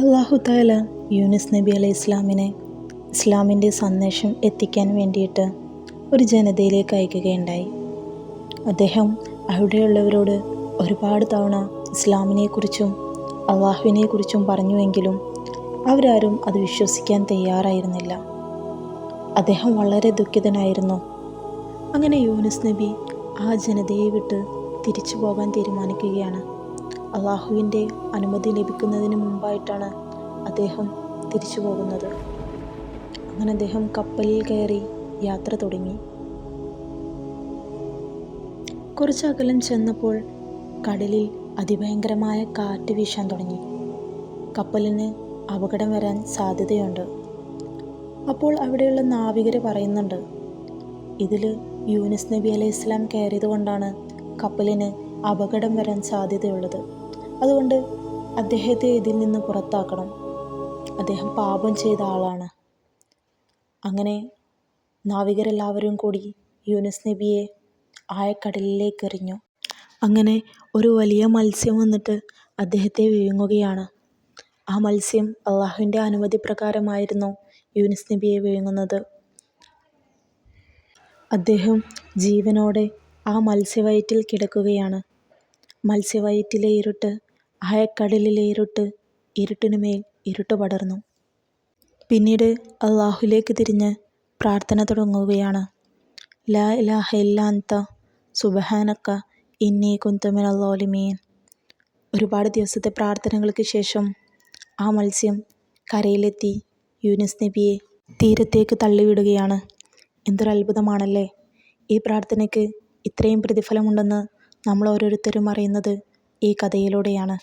അള്ളാഹു താല യൂനിസ് നബി അലൈഹി ഇസ്ലാമിനെ ഇസ്ലാമിന്റെ സന്ദേശം എത്തിക്കാൻ വേണ്ടിയിട്ട് ഒരു ജനതയിലേക്ക് അയക്കുകയുണ്ടായി. അദ്ദേഹം അവിടെയുള്ളവരോട് ഒരുപാട് തവണ ഇസ്ലാമിനെക്കുറിച്ചും അള്ളാഹുവിനെക്കുറിച്ചും പറഞ്ഞുവെങ്കിലും അവരാരും അത് വിശ്വസിക്കാൻ തയ്യാറായിരുന്നില്ല. അദ്ദേഹം വളരെ ദുഃഖിതനായിരുന്നു. അങ്ങനെ യൂനിസ് നബി ആ ജനതയെ വിട്ട് തിരിച്ചു പോകാൻ തീരുമാനിക്കുകയാണ്. അള്ളാഹുവിന്റെ അനുമതി ലഭിക്കുന്നതിന് മുമ്പായിട്ടാണ് അദ്ദേഹം തിരിച്ചു പോകുന്നത്. അങ്ങനെ അദ്ദേഹം കപ്പലിൽ കയറി യാത്ര തുടങ്ങി. കുറച്ച് അകലം ചെന്നപ്പോൾ കടലിൽ അതിഭയങ്കരമായ കാറ്റ് വീശാൻ തുടങ്ങി. കപ്പലിന് അപകടം വരാൻ സാധ്യതയുണ്ട്. അപ്പോൾ അവിടെയുള്ള നാവികർ പറയുന്നുണ്ട് ഇതിൽ യൂനിസ് നബി അലൈഹി ഇസ്ലാം കയറിയത് കൊണ്ടാണ് കപ്പലിന് അപകടം വരാൻ സാധ്യതയുള്ളത്. അതുകൊണ്ട് അദ്ദേഹത്തെ ഇതിൽ നിന്ന് പുറത്താക്കണം. അദ്ദേഹം പാപം ചെയ്ത ആളാണ്. അങ്ങനെ നാവികരെല്ലാവരും കൂടി യൂനിസ് നബിയെ ആയക്കടലിലേക്ക് എറിഞ്ഞു അങ്ങനെ ഒരു വലിയ മത്സ്യം വന്നിട്ട് അദ്ദേഹത്തെ വിഴുങ്ങുകയാണ്. ആ മത്സ്യം അള്ളാഹുവിന്റെ അനുമതി പ്രകാരമായിരുന്നു യൂനിസ് നബിയെ വിഴുങ്ങുന്നത്. അദ്ദേഹം ജീവനോടെ ആ മത്സ്യവയറ്റിൽ കിടക്കുകയാണ്. മത്സ്യവയറ്റിലെ ഇരുട്ട് ആഴക്കടലിലെ ഇരുട്ട് ഇരുട്ടിനുമേൽ ഇരുട്ട് പടർന്നു. പിന്നീട് അള്ളാഹുലേക്ക് തിരിഞ്ഞ് പ്രാർത്ഥന തുടങ്ങുകയാണ്. ലാ ഇലാഹ ഇല്ലാന്ത സുബഹാനക്ക ഇന്നി കുന്തമിൻ അള്ളോലിമീൻ ഒരുപാട് ദിവസത്തെ പ്രാർത്ഥനകൾക്ക് ശേഷം ആ മത്സ്യം കരയിലെത്തി യൂനിസ് നബിയെ തീരത്തേക്ക് തള്ളിവിടുകയാണ്. എന്തൊരു അത്ഭുതമാണല്ലേ? ഈ പ്രാർത്ഥനയ്ക്ക് ഇത്രയും പ്രതിഫലമുണ്ടെന്ന് നമ്മൾ ഓരോരുത്തരും അറിയുന്നത് ഈ കഥയിലൂടെയാണ്.